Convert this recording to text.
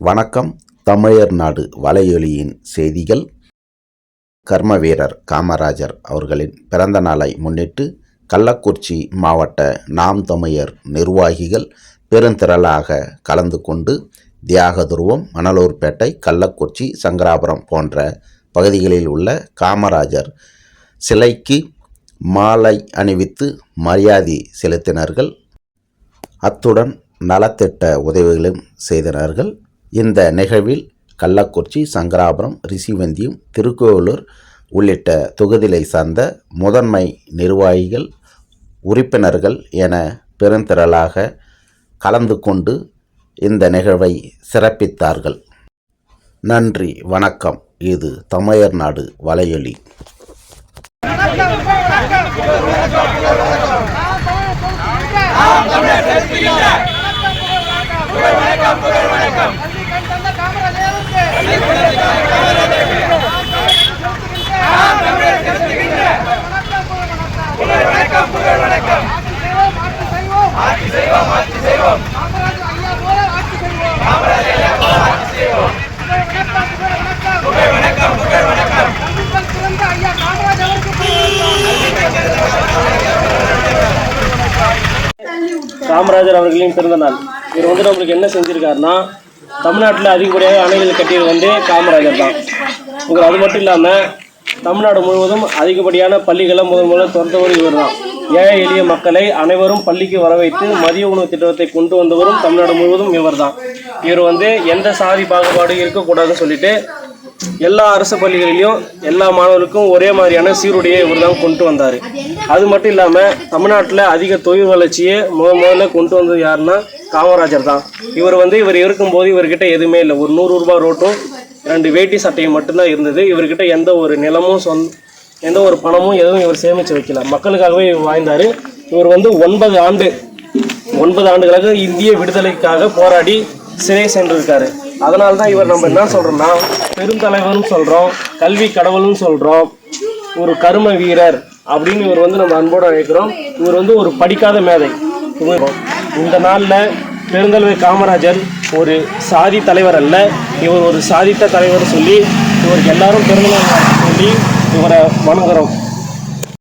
வணக்கம். தமிழர் நாடு வலையொலியின் செய்திகள். கர்ம வீரர் காமராஜர் அவர்களின் பிறந்த நாளை முன்னிட்டு கள்ளக்குறிச்சி மாவட்ட நாம் தமிழர் நிர்வாகிகள் பெருந்திரளாக கலந்து கொண்டு தியாகதுருவம் மணலூர்பேட்டை கள்ளக்குறிச்சி சங்கராபுரம் போன்ற பகுதிகளில் உள்ள காமராஜர் சிலைக்கு மாலை அணிவித்து மரியாதை செலுத்தினார்கள். அத்துடன் நலத்திட்ட உதவிகளும் செய்தனர்கள் இந்த நிகழ்வில் கள்ளக்குறிச்சி சங்கராபுரம் ரிஷிவந்தியம் திருக்கோவிலூர் உள்ளிட்ட தொகுதிகளை சார்ந்த முதன்மை நிர்வாகிகள் உறுப்பினர்கள் என பெருந்திரளாக கலந்து கொண்டு இந்த நிகழ்வை சிறப்பித்தார்கள். நன்றி வணக்கம். இது தமிழர் நாடு வலையொலி. ஆட்சி காமராஜர் அவர்களின் பிறந்த நாள். இவர் வந்து நம்மளுக்கு என்ன செஞ்சுருக்காருன்னா தமிழ்நாட்டில் அதிகப்படியாக அணைகள் கட்டியது வந்து காமராஜர் தான். இவர் அது மட்டும் இல்லாமல் தமிழ்நாடு முழுவதும் அதிகப்படியான பள்ளிகளை முதன் முதல்ல திறந்தவர் இவர் தான் ஏழை எளிய மக்களை அனைவரும் பள்ளிக்கு வர வைத்து மதிய உணவு திட்டத்தை கொண்டு வந்தவரும் தமிழ்நாடு முழுவதும் இவர் தான் இவர் வந்து எந்த சாதி பாகுபாடும் இருக்கக்கூடாதுன்னு சொல்லிட்டு எல்லா அரசு பள்ளிகளிலும் எல்லா மாணவர்களுக்கும் ஒரே மாதிரியான சீருடையை இவர் தான் கொண்டு வந்தார். அது மட்டும் இல்லாமல் தமிழ்நாட்டில் அதிக தொழில் வளர்ச்சியை முத முதல்ல கொண்டு வந்தது யாருன்னா காமராஜர் தான். இவர் வந்து இவர் இருக்கும்போது இவர்கிட்ட எதுவுமே இல்லை. ஒரு நூறு ரூபாய் ரோட்டும் ரெண்டு வேட்டி சட்டையும் மட்டும்தான் இருந்தது. இவர்கிட்ட எந்த ஒரு நிலமும் சொந்த எந்த ஒரு பணமும் எதுவும் இவர் சேமித்து வைக்கல. மக்களுக்காகவே இவர் வாழ்ந்தார். இவர் வந்து ஒன்பது ஆண்டு ஒன்பது ஆண்டுகளாக இந்திய விடுதலைக்காக போராடி சிறை சென்றிருக்காரு. அதனால தான் இவர் நம்ம என்ன சொல்கிறோம்னா பெருந்தலைவர்னு சொல்கிறோம் கல்வி கடவுள்னு சொல்கிறோம் ஒரு கரும வீரர் அப்படின்னு இவர் வந்து நம்ம அன்போடு அழைக்கிறோம். இவர் வந்து ஒரு படிக்காத மேதை. இந்த நாளில் பெருந்தலைவர் காமராஜர் ஒரு சாதி தலைவர் அல்ல. இவர் ஒரு சாதித்த தலைவர் சொல்லி இவர் எல்லாரும் பெருந்தலைவர் சொல்லி இவரை வணங்குறோம்.